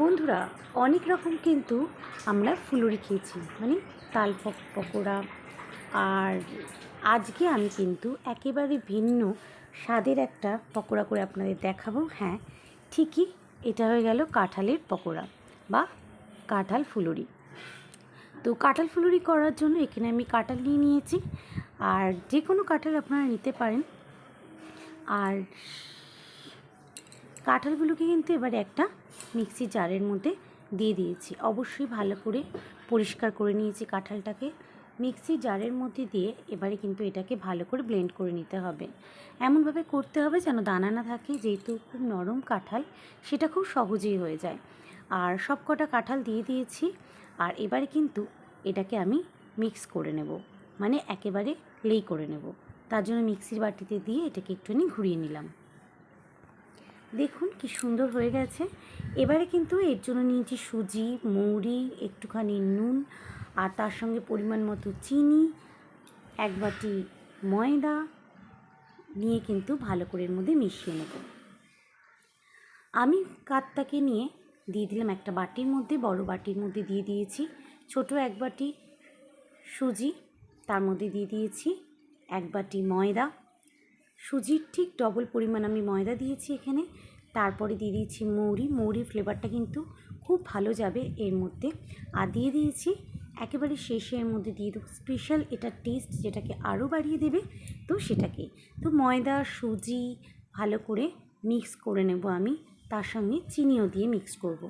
বন্ধুরা, অনেক রকম কিন্তু আমরা ফুলুরি খেয়েছি। মানে তাল পকোড়া। আর আজকে আমি কিন্তু একেবারে ভিন্ন স্বাদের একটা পকোড়া করে আপনাদের দেখাবো। হ্যাঁ ঠিকই এটা হয়ে গেল কাঁঠালের পকোড়া বা কাঁঠাল ফুলুরি। তো কাঁঠাল ফুলুরি করার জন্য এখানে আমি কাঁঠাল নিয়ে নিয়েছি। আর যে কোনো কাঁঠাল আপনারা নিতে পারেন। আর কাঁঠালগুলোকে কিন্তু এবারে একটা মিক্সি জারের মধ্যে দিয়ে দিয়েছি। অবশ্যই ভালো করে পরিষ্কার করে নিয়েছি কাঁঠালটাকে। মিক্সি জারের মধ্যে দিয়ে এবারে কিন্তু এটাকে ভালো করে ব্লেন্ড করে নিতে হবে। এমনভাবে করতে হবে যেন দানা না থাকে, যেহেতু খুব নরম কাঁঠাল, সেটা খুব সহজেই হয়ে যায়। আর সব কটা কাঁঠাল দিয়ে দিয়েছি, আর এবারে কিন্তু এটাকে আমি মিক্স করে নেব। মানে একেবারে লেই করে নেব। তার জন্য মিক্সির বাটিতে দিয়ে এটাকে একটুখানি ঘুরিয়ে নিলাম। দেখুন কি সুন্দর হয়ে গেছে। এবারে কিন্তু এর জন্য নিয়েছি সুজি, মৌরি, একটুখানি নুন আর তার সঙ্গে পরিমাণ মতো চিনি, এক বাটি ময়দা নিয়ে কিন্তু ভালো করে এর মধ্যে মিশিয়ে নেব। আমি কাতটাকে নিয়ে দিয়ে দিলাম একটা বাটির মধ্যে, বড় বাটির মধ্যে দিয়ে দিয়েছি। ছোট এক বাটি সুজি, তার মধ্যে দিয়ে দিয়েছি এক বাটি ময়দা। সুজির ঠিক ডবল পরিমাণ আমি ময়দা দিয়েছি এখানে। তারপরে দিয়ে দিয়েছি মৌরি। মৌরি ফ্লেভারটা কিন্তু খুব ভালো যাবে এর মধ্যে। আর দিয়ে দিয়েছি একেবারে শেষে এর মধ্যে দিয়ে দেবো স্পেশাল এটা টেস্ট যেটাকে আরও বাড়িয়ে দেবে তো সেটাকে। তো ময়দা, সুজি ভালো করে মিক্স করে নেব আমি। তার সঙ্গে চিনিও দিয়ে মিক্স করব।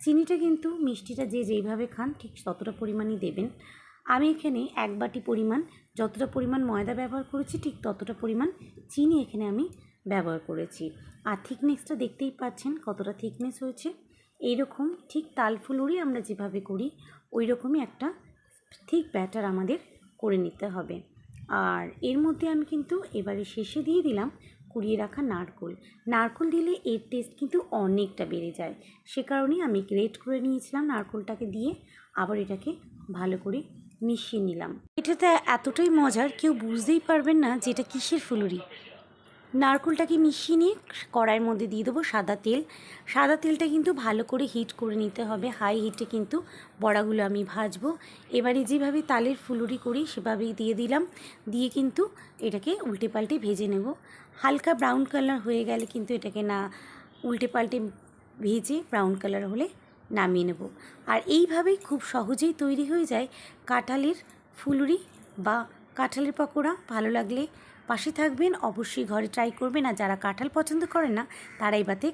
চিনিটা কিন্তু মিষ্টিটা যে যেইভাবে খান ঠিক ততটা পরিমাণই দেবেন। আমি এখানে এক বাটি পরিমাণ, যতটা পরিমাণ ময়দা ব্যবহার করেছি, ঠিক ততটা পরিমাণ চিনি এখানে আমি ব্যবহার করেছি। আর থিকনেসটা দেখতেই পাচ্ছেন কতটা থিকনেস হয়েছে। এইরকম ঠিক তালফুলুরি আমরা যেভাবে করি ওই রকমই একটা ঠিক ব্যাটার আমাদের করে নিতে হবে। আর এর মধ্যে আমি কিন্তু এবারে শেষে দিয়ে দিলাম কুড়িয়ে রাখা নারকোল। নারকোল দিলে এর টেস্ট কিন্তু অনেকটা বেড়ে যায়। সে কারণেই আমি গ্রেট করে নিয়েছিলাম নারকোলটাকে দিয়ে, আবার এটাকে ভালো করে মিশিয়ে নিলাম। এটাতে এতটাই মজার কেউ বুঝতেই পারবেন না যে এটা কিসের ফুলুরি। নারকোলটাকে মিশিয়ে নিয়ে কড়াইয়ের মধ্যে দিয়ে দেবো সাদা তেল। সাদা তেলটা কিন্তু ভালো করে হিট করে নিতে হবে। হাই হিটে কিন্তু বড়াগুলো আমি ভাজবো। এবারে যেভাবে তালের ফুলুরি করি সেভাবেই দিয়ে দিলাম। দিয়ে কিন্তু এটাকে উল্টে পাল্টে ভেজে নেব। হালকা ব্রাউন কালার হয়ে গেলে কিন্তু এটাকে না উল্টে পাল্টে ভেজে ব্রাউন কালার হলে নামিয়ে নেব। আর এইভাবেই খুব সহজেই তৈরি হয়ে যায় কাঁঠালের ফুলুরি বা কাঁঠালের পকোড়া। ভালো লাগলে পাশে থাকবেন, অবশ্যই ঘরে ট্রাই করবেন। আর যারা কাঁঠাল পছন্দ করেন না, তারাই বাতে